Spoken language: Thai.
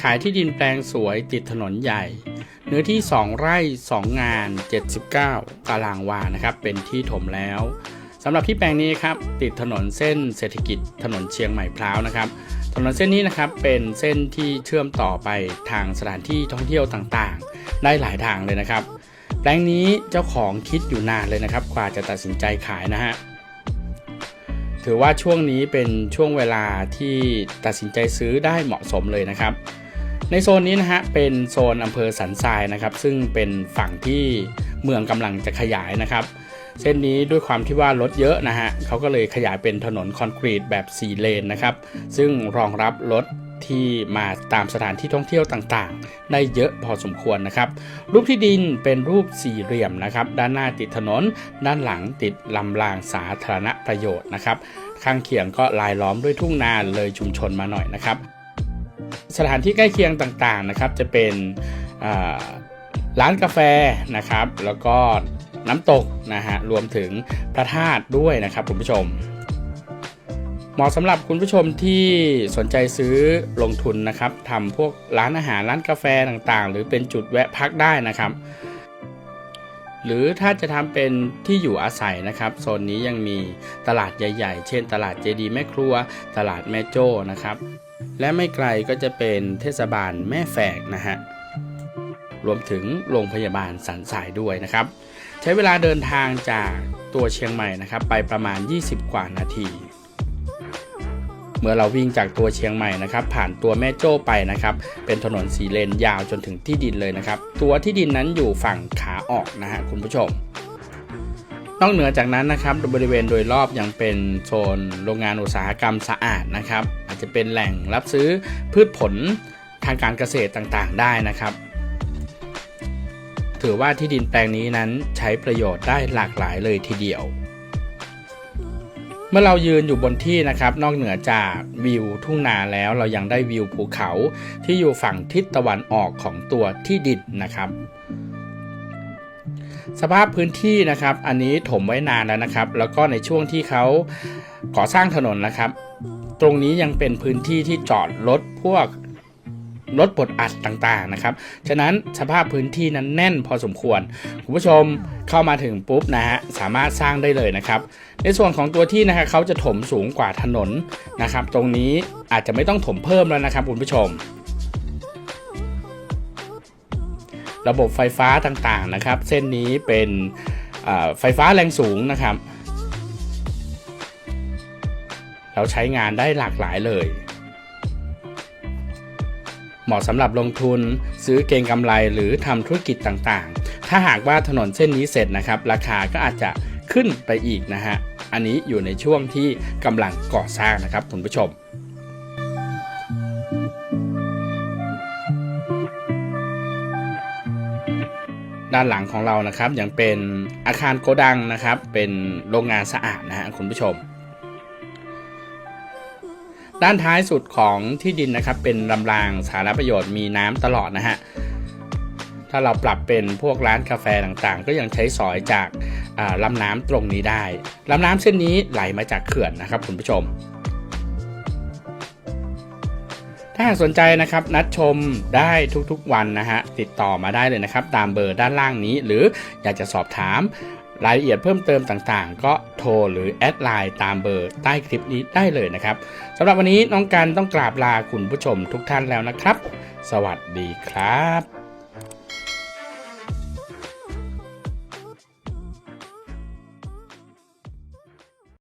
ขายที่ดินแปลงสวยติดถนนใหญ่ เนื้อที่ 2 ไร่ 2 งาน 79 ตารางวานะครับ เป็นที่ถมแล้วสำหรับที่แปลงนี้ครับติดถนนเส้นเศรษฐกิจถนนเชียงใหม่พร้าวนะครับ ถนนเส้นนี้นะครับเป็นเส้นที่เชื่อมต่อไปทางสถานที่ท่องเที่ยวต่างๆ ได้หลายทางเลยนะครับ แปลงนี้เจ้าของคิดอยู่นานเลยนะครับกว่าจะตัดสินใจขายนะฮะถือว่าช่วงนี้เป็นช่วงเวลาที่ตัดสินใจซื้อได้เหมาะสมเลยนะครับ ในโซนนี้นะฮะเป็นโซนอำเภอสันทรายนะครับ ซึ่งเป็นฝั่งที่เมืองกำลังจะขยายนะครับ เส้นนี้ด้วยความที่ว่ารถเยอะนะฮะเขาก็เลยขยายเป็นถนนคอนกรีตแบบ 4 เลนนะครับ ซึ่งรองรับรถที่มาตามสถานที่ท่องเที่ยวต่างๆ ได้เยอะพอสมควรนะครับ รูปที่ดินเป็นรูปสี่เหลี่ยมนะครับ ด้านหน้าติดถนน ด้านหลังติดลำรางสาธารณประโยชน์นะครับ ข้างเคียงก็ลายล้อมด้วยทุ่งนาเลยชุมชนมาหน่อยนะครับ สถานที่ใกล้เคียงต่างๆนะครับ จะเป็นร้านกาแฟนะครับ แล้วก็น้ำตกนะฮะรวมถึงพระธาตุด้วยนะครับคุณผู้ชม เหมาะสำหรับคุณผู้ชมที่สนใจซื้อลงทุนนะครับทำพวกร้านอาหารร้านกาแฟต่างๆ หรือเป็นจุดแวะพักได้นะครับ หรือถ้าจะทำเป็นที่อยู่อาศัยนะครับโซนนี้ยังมีตลาดใหญ่ ๆ เช่น ตลาดเจดีแม่ครัว ตลาดแม่โจ้นะครับ และไม่ไกลก็จะเป็นเทศบาลแม่แฝกนะฮะรวมถึงโรงพยาบาลสันสายด้วยนะครับ ใช้เวลาเดินทางจากตัวเชียงใหม่นะครับ ไปประมาณ 20 กว่านาที เมื่อเราวิ่งจากตัวเชียงใหม่นะครับ ผ่านตัวแม่โจ้ไปนะครับ เป็นถนนสีเลนยาวจนถึงที่ดินเลยนะครับ ตัวที่ดินนั้นอยู่ฝั่งขาออกนะฮะคุณผู้ชมนอกเหนือจากนั้นนะครับบริเวณโดยรอบยังเป็นโซนโรงงานอุตสาหกรรมสะอาดนะครับ จจะเป็นแหล่งรับซื้อพืชผลทางการเกษตรต่างๆ ได้นะครับ ถือว่าที่ดินแปลงนี้นั้นใช้ประโยชน์ได้หลากหลายเลยทีเดียว เมื่อเรายืนอยู่บนที่นะครับ นอกเหนือจากวิวทุ่งนาแล้วเรายังได้วิวภูเขาที่อยู่ฝั่งทิศตะวันออกของตัวที่ดินนะครับสภาพพื้นที่นะครับ อันนี้ถมไว้นานแล้วนะครับ แล้วก็ในช่วงที่เขาก่อสร้างถนนนะครับ ตรงนี้ยังเป็นพื้นที่ที่จอดรถพวกรถบดอัดต่างๆนะครับ ฉะนั้นสภาพพื้นที่นั้นแน่นพอสมควร คุณผู้ชมเข้ามาถึงปุ๊บนะฮะสามารถสร้างได้เลยนะครับ ในส่วนของตัวที่นะฮะเขาจะถมสูงกว่าถนนนะครับ ตรงนี้อาจจะไม่ต้องถมเพิ่มแล้วนะครับคุณผู้ชม ระบบไฟฟ้าต่างๆนะครับ เส้นนี้เป็นไฟฟ้าแรงสูงนะครับ เราใช้งานได้หลากหลายเลย เหมาะสำหรับลงทุนซื้อเก็งกำไรหรือทำธุรกิจต่างๆ ถ้าหากว่าถนนเส้นนี้เสร็จนะครับ ราคาก็อาจจะขึ้นไปอีกนะฮะ อันนี้อยู่ในช่วงที่กำลังก่อสร้างนะครับคุณผู้ชมด้านหลังของเรานะครับยังเป็นอาคารโกดังนะครับ เป็นโรงงานสะอาดนะฮะคุณผู้ชม ด้านท้ายสุดของที่ดินนะครับเป็นลำรางสาธารณประโยชน์มีน้ำตลอดนะฮะถ้าเราปรับเป็นพวกร้านกาแฟต่างๆ ก็ยังใช้สอยจากลำน้ำตรงนี้ได้ลำน้ำเส้นนี้ไหลมาจากเขื่อนนะครับคุณผู้ชม ถ้าหากสนใจนะครับนัดชมได้ทุกๆวันนะฮะติดต่อมาได้เลยนะครับ ตามเบอร์ด้านล่างนี้ หรืออยากจะสอบถาม รายละเอียดเพิ่มเติมต่างๆ ก็โทรหรือแอดไลน์ตามเบอร์ใต้คลิปนี้ได้เลยนะครับสำหรับวันนี้น้องกันต้องกราบลาคุณผู้ชมทุกท่านแล้วนะครับ สวัสดีครับ